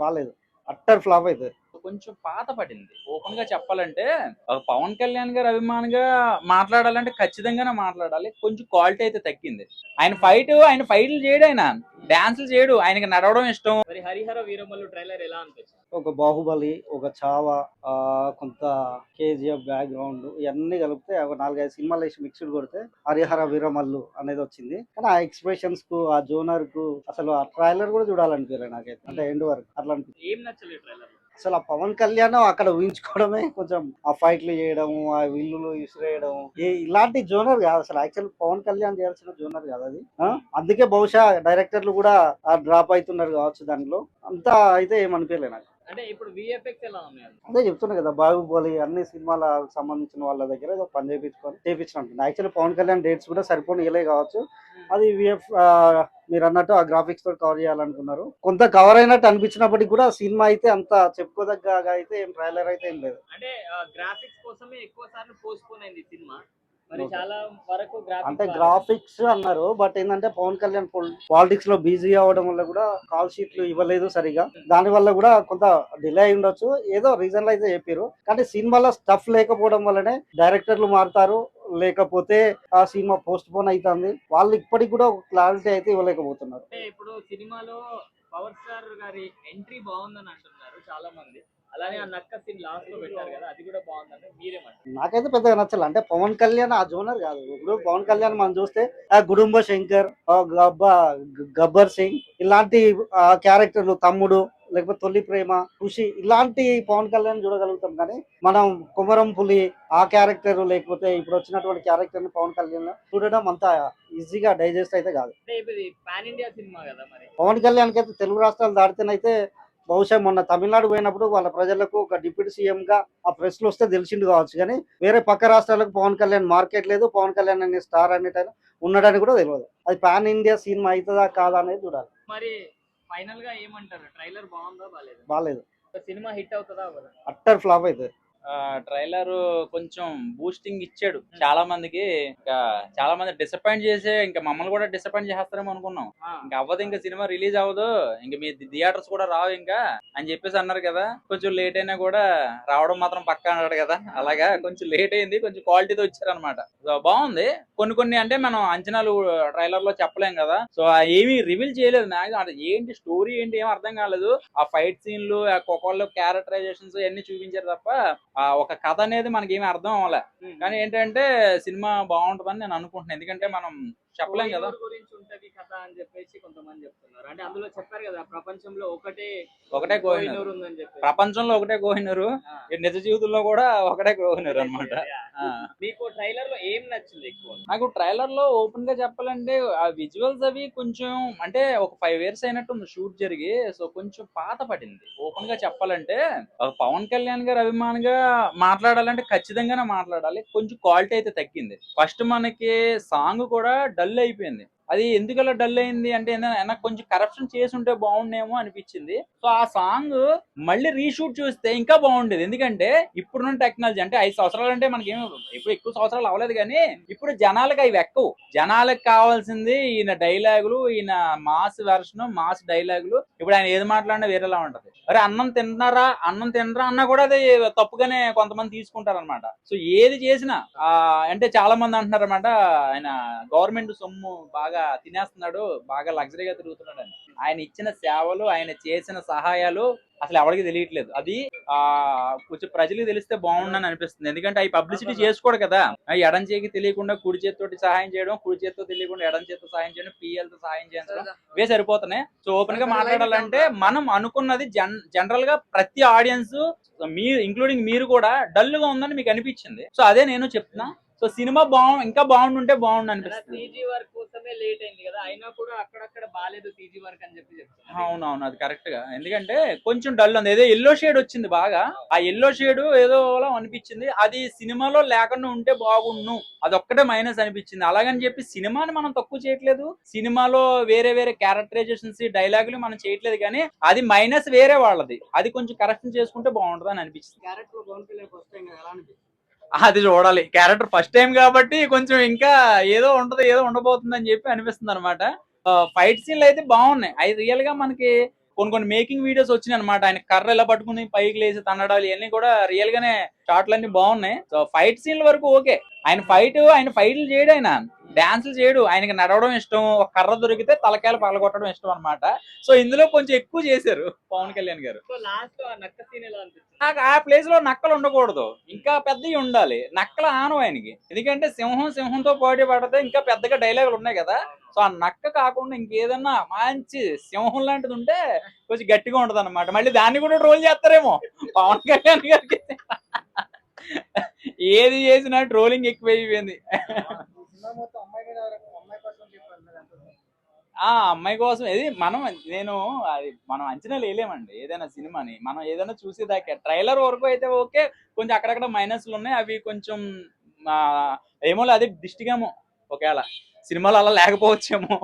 బాగాలేదు utter flop అవుతుంది కొంచెం పాత పడింది. ఓపెన్గా చెప్పాలంటే పవన్ కళ్యాణ్ గారు అభిమానిగా మాట్లాడాలంటే ఖచ్చితంగానే మాట్లాడాలి. కొంచెం క్వాలిటీ అయితే తగ్గింది. ఆయన ఫైట్ ఆయన ఫైట్లు చేయడు ఆయన. డాన్సులు చేయడు ఆయనకి నడవడం ఇష్టం. మరి హరిహర వీరమల్లు ట్రైలర్ ఎలా అనిపించింది? ఒక బాహుబలి ఒక చావా ఆ, కొంత కేజీఎఫ్ బ్యాక్గ్రౌండ్ ఇవన్నీ కలిపితే ఒక నాలుగైదు సినిమాలు వేసి మిక్స్డ్ కొడితే హరిహర వీరమల్లు అనేది వచ్చింది. కానీ ఆ ఎక్స్ప్రెషన్స్కు ఆ జోనర్కు అసలు ఆ ట్రైలర్ కూడా చూడాలనిపించలేదు నాకైతే. అంటే ఎండ్ వరకు అట్లా అనిపించింది ఏం నచ్చలేదు ట్రైలర్ అసలు ఆ పవన్ కళ్యాణ్ అక్కడ ఊహించుకోవడమే కొంచెం ఆ ఫైట్లు చేయడం ఆ విల్లులు విసిరేయడం ఏ ఇలాంటి జోనర్ కాదు అసలు. యాక్చువల్ పవన్ కళ్యాణ్ చేయాల్సిన జోనర్ కాదు అది? అందుకే బహుశా డైరెక్టర్లు కూడా డ్రాప్ అవుతున్నారు కావచ్చు దానిలో అంతా అయితే ఏమనిపించలే నాకు. అంటే ఇప్పుడు విఎఫ్ఎక్స్ ఎలా ఉన్నాయి అదే చెప్తున్నా కదా బాహుబలి అన్ని సినిమాలకు సంబంధించిన వాళ్ళ దగ్గర ఏదో పని చేయించుకొని చేయించినట్టు యాక్చువల్లీ పవన్ కళ్యాణ్ డేట్స్ కూడా సరిపోని కావచ్చు. అది విఎఫ్ మీరు అన్నట్టు ఆ గ్రాఫిక్స్ తోటి కవర్ చేయాలనుకున్నారు. కొంత కవర్ అయినట్టు అనిపించినప్పటికీ కూడా సినిమా అయితే అంత చెప్పుకోదగ్గ అయితే ఏం ట్రైలర్ అయితే ఏం లేదు. అంటే గ్రాఫిక్స్ కోసమే ఎక్కువ సార్లు పోస్ట్ పోన్ అయింది సినిమా అంటే గ్రాఫిక్స్ అన్నారు బట్ ఏంటంటే పవన్ కళ్యాణ్ పాలిటిక్స్లో బిజీ అవ్వడం వల్ల కూడా కాల్ షీట్లు ఇవ్వలేదు సరిగా. దాని వల్ల కూడా కొంత డిలే అయి ఉండొచ్చు. ఏదో రీజన్లు అయితే చెప్పారు కానీ సినిమాలో స్టఫ్ లేకపోవడం వల్లనే డైరెక్టర్లు మారుతారు లేకపోతే ఆ సినిమా పోస్ట్ పోన్ అవుతుంది వాళ్ళు ఇప్పటికి కూడా ఒక క్లారిటీ అయితే ఇవ్వలేకపోతున్నారు. ఇప్పుడు సినిమాలో పవర్ స్టార్ గారి ఎంట్రీ బాగుందని అంటున్నారు చాలా మంది అలానే ఆ నక్క సీన్ లాస్ట్లో పెట్టారు కదా అది కూడా బాగుందని మీరేమంటారు? నాకైతే పెద్దగా నచ్చలే. అంటే పవన్ కళ్యాణ్ ఆ జోనర్ కాదు. ఇప్పుడు పవన్ కళ్యాణ్ మనం చూస్తే ఆ గుడుంబ శంకర్ గబ్బ గబ్బర్ సింగ్ ఇలాంటి క్యారెక్టర్లు తమ్ముడు లేకపోతే తొలి ప్రేమ ఖుషి ఇలాంటి పవన్ కళ్యాణ్ చూడగలుగుతాం. కానీ మనం కుమరం పులి ఆ క్యారెక్టర్ లేకపోతే ఇప్పుడు వచ్చినటువంటి క్యారెక్టర్ని పవన్ కళ్యాణ్ చూడడం అంత ఈజీగా డైజెస్ట్ అయితే కాదు. పవన్ కళ్యాణ్ అయితే తెలుగు రాష్ట్రాలు దాటితేనైతే బహుశా మొన్న తమిళనాడు పోయినప్పుడు వాళ్ళ ప్రజలకు ఒక డిప్యూటీ సీఎం గా ఆ ప్రెస్లో వస్తే తెలిసిండు కావచ్చు. కానీ వేరే పక్క రాష్ట్రాలకు పవన్ కళ్యాణ్ మార్కెట్ లేదు పవన్ కళ్యాణ్ అనే స్టార్ అనేట ఉండడానికి కూడా తెలియదు. అది పాన్ ఇండియా సినిమా అవుతుందా కాదా అనేది చూడాలి. మరి ఫైనల్గా ఏమంటారు? ట్రైలర్ బాగుందా బాగాలేదు బాగాలేదు సినిమా హిట్ అవుతుందా అవ్వదా? అట్టర్ ఫ్లాప్ అవుతుంది ట్రైలర్ కొంచెం బూస్టింగ్ ఇచ్చాడు. చాలా మందికి ఇంకా చాలా మంది డిసప్పాయింట్ చేసే ఇంకా మమ్మల్ని కూడా డిసప్పాయింట్ చేస్తారేమో అనుకున్నాం. ఇంకా అవ్వదు ఇంకా సినిమా రిలీజ్ అవ్వదు. ఇంకా మీ థియేటర్స్ కూడా రావు ఇంకా అని చెప్పేసి అన్నారు కదా. కొంచెం లేట్ అయినా కూడా రావడం మాత్రం పక్కా అన్నాడు కదా. అలాగా కొంచెం లేట్ అయింది కొంచెం క్వాలిటీతో వచ్చారనమాట సో బాగుంది. కొన్ని కొన్ని అంటే మనం అంచనాలు ట్రైలర్లో చెప్పలేం కదా. సో ఏమీ రివీల్ చేయలేదు. నాకు అది ఏంటి స్టోరీ ఏంటి ఏం అర్థం కాలేదు. ఆ ఫైట్ సీన్లు ఆ ఒక్కొక్కళ్ళు క్యారెక్టరైజేషన్స్ ఇవన్నీ చూపించారు తప్ప ఆ ఒక కథ అనేది మనకి ఏమీ అర్థం అవ్వలే. కానీ ఏంటంటే సినిమా బాగుంటుందని నేను అనుకుంటున్నాను ఎందుకంటే మనం చెప్పలేం కదా. గురించి ఉంటది కథ అని చెప్పేసి కొంతమంది చెప్తున్నారు. అంటే అందులో చెప్పారు కదా ప్రపంచంలో ఒకటే ఒకటే కోహినూర్. ఉందని చెప్పి ప్రపంచంలో ఒకటే కోహినూరు. నిజ జీవితంలో కూడా ఒకటే కోహినూరు అనమాట. మీకు ట్రైలర్లో ఏం నచ్చింది ఎక్కువ? నాకు ట్రైలర్లో ఓపెన్గా చెప్పాలంటే ఆ విజువల్స్ అవి కొంచెం అంటే ఒక ఫైవ్ ఇయర్స్ అయినట్టు షూట్ జరిగి సో కొంచెం పాత పడింది. ఓపెన్గా చెప్పాలంటే పవన్ కళ్యాణ్ గారు అభిమానిగా మాట్లాడాలంటే ఖచ్చితంగానే మాట్లాడాలి. కొంచెం క్వాలిటీ అయితే తగ్గింది. ఫస్ట్ మనకి సాంగ్ కూడా డల్ అయిపోయింది. అది ఎందుకలా డల్ అయింది అంటే ఏంటంటే నాకు కొంచెం కరప్షన్ చేసి ఉంటే బాగుండేమో అనిపించింది. సో ఆ సాంగ్ మళ్ళీ రీషూట్ చూస్తే ఇంకా బాగుండేది. ఎందుకంటే ఇప్పుడున్న టెక్నాలజీ అంటే ఐదు సంవత్సరాలు అంటే మనకి ఏమి ఇప్పుడు ఎక్కువ సంవత్సరాలు అవ్వలేదు కానీ ఇప్పుడు జనాలకు అవి ఎక్కువ. జనాలకు కావాల్సింది ఈయన డైలాగులు ఈయన మాస్ వెర్షన్ మాస్ డైలాగులు ఇప్పుడు ఆయన ఏది మాట్లాడినా వేరేలా ఉంటది. అరే అన్నం తిన్నారా అన్నం తినరా అన్నా కూడా అది తప్పుగానే కొంతమంది తీసుకుంటారు అనమాట సో ఏది చేసినా అంటే చాలా మంది అంటున్నారు అనమాట ఆయన గవర్నమెంట్ సొమ్ము బాగా తినేస్తున్నాడు బాగా లగ్జరీగా తిరుగుతున్నాడు అని ఆయన ఇచ్చిన సేవలు ఆయన చేసిన సహాయాలు అసలు ఎవరికి తెలియట్లేదు. అది ఆ కొంచెం ప్రజలకు తెలిస్తే బాగుండని అనిపిస్తుంది. ఎందుకంటే అవి పబ్లిసిటీ చేసుకోడు కదా. ఎడం చేతికి తెలియకుండా కుడి చేతితోటి సహాయం చేయడం కుడి చేతితో తెలియకుండా ఎడం చేతితో సహాయం చేయడం పిఎల్తో సహాయం చేయడం ఇవే సరిపోతున్నాయి. సో ఓపెన్గా మాట్లాడాలంటే మనం అనుకున్నది జన్ జనరల్గా ప్రతి ఆడియన్స్ మీరు ఇంక్లూడింగ్ మీరు కూడా డల్గా ఉందని మీకు అనిపించింది. సో అదే నేను చెప్తున్నా. సో సినిమా బాగు ఇంకా బాగుండుంటే బాగుండు అనిపిస్తుంది సీజీ వర్క్ కోసమే లేట్ అయింది కదా అయినా కూడా అక్కడక్కడ బాగాలేదు సీజీ వర్క్ అని చెప్పి అవునవును అది కరెక్ట్గా. ఎందుకంటే కొంచెం డల్ ఉంది. ఏదో ఎల్లో షేడ్ వచ్చింది బాగా. ఆ ఎల్లో షేడ్ ఏదో అనిపించింది. అది సినిమాలో లేకుండా ఉంటే బాగుండు. అది ఒక్కటే మైనస్ అనిపించింది. అలాగని చెప్పి సినిమాని మనం తక్కువ చేయట్లేదు. సినిమాలో వేరే వేరే క్యారెక్టరైజేషన్స్ డైలాగులు మనం చేయట్లేదు కానీ అది మైనస్ వేరే వాళ్ళది. అది కొంచెం కరెక్షన్ చేసుకుంటే బాగుంటుంది అని అనిపించింది క్యారెక్టర్ అది చూడాలి. క్యారెక్టర్ ఫస్ట్ టైం కాబట్టి కొంచెం ఇంకా ఏదో ఉండదు ఏదో ఉండబోతుంది అని చెప్పి అనిపిస్తుంది అనమాట ఫైట్ సీన్లు అయితే బాగున్నాయి. అవి రియల్గా మనకి కొన్ని కొన్ని మేకింగ్ వీడియోస్ వచ్చినాయి అనమాట ఆయన కర్ర ఎలా పట్టుకుని పైకి లేసి తన్నడాలు ఇవన్నీ కూడా రియల్ గానే షార్ట్లు అన్ని బాగున్నాయి. సో ఫైట్ సీన్ల వరకు ఓకే. ఆయన ఫైట్ ఆయన ఫైట్లు చేయడు ఆయన. డాన్సులు చేయడు. ఆయనకి నడవడం ఇష్టం ఒక కర్ర దొరికితే తలకాయలు పగలగొట్టడం ఇష్టం అన్నమాట. సో ఇందులో కొంచెం ఎక్కువ చేశారు పవన్ కళ్యాణ్ గారు. నాకు ఆ ప్లేస్లో నక్కలు ఉండకూడదు. ఇంకా పెద్దవి ఉండాలి. నక్కల ఆనం ఆయనకి. ఎందుకంటే సింహం సింహంతో పోటీ పడితే ఇంకా పెద్దగా డైలాగులు ఉన్నాయి కదా. సో ఆ నక్క కాకుండా ఇంకేదన్నా మంచి సింహం లాంటిది ఉంటే కొంచెం గట్టిగా ఉంటది అనమాట మళ్ళీ దాన్ని కూడా ట్రోల్ చేస్తారేమో. పవన్ కళ్యాణ్ గారికి. ఏది చేసినా ట్రోలింగ్ ఎక్కువైపోయింది. ఆ అమ్మాయి కోసం ఇది మనం నేను అది మనం అంచనా వేయలేమండి. ఏదైనా సినిమాని మనం ఏదైనా చూసేదాకా ట్రైలర్ వరకు అయితే ఓకే. కొంచెం అక్కడక్కడ మైనస్లు ఉన్నాయి. అవి కొంచెం ఏమో అది దిష్టిగేమో. ఒకవేళ సినిమాలు అలా లేకపోవచ్చేమో.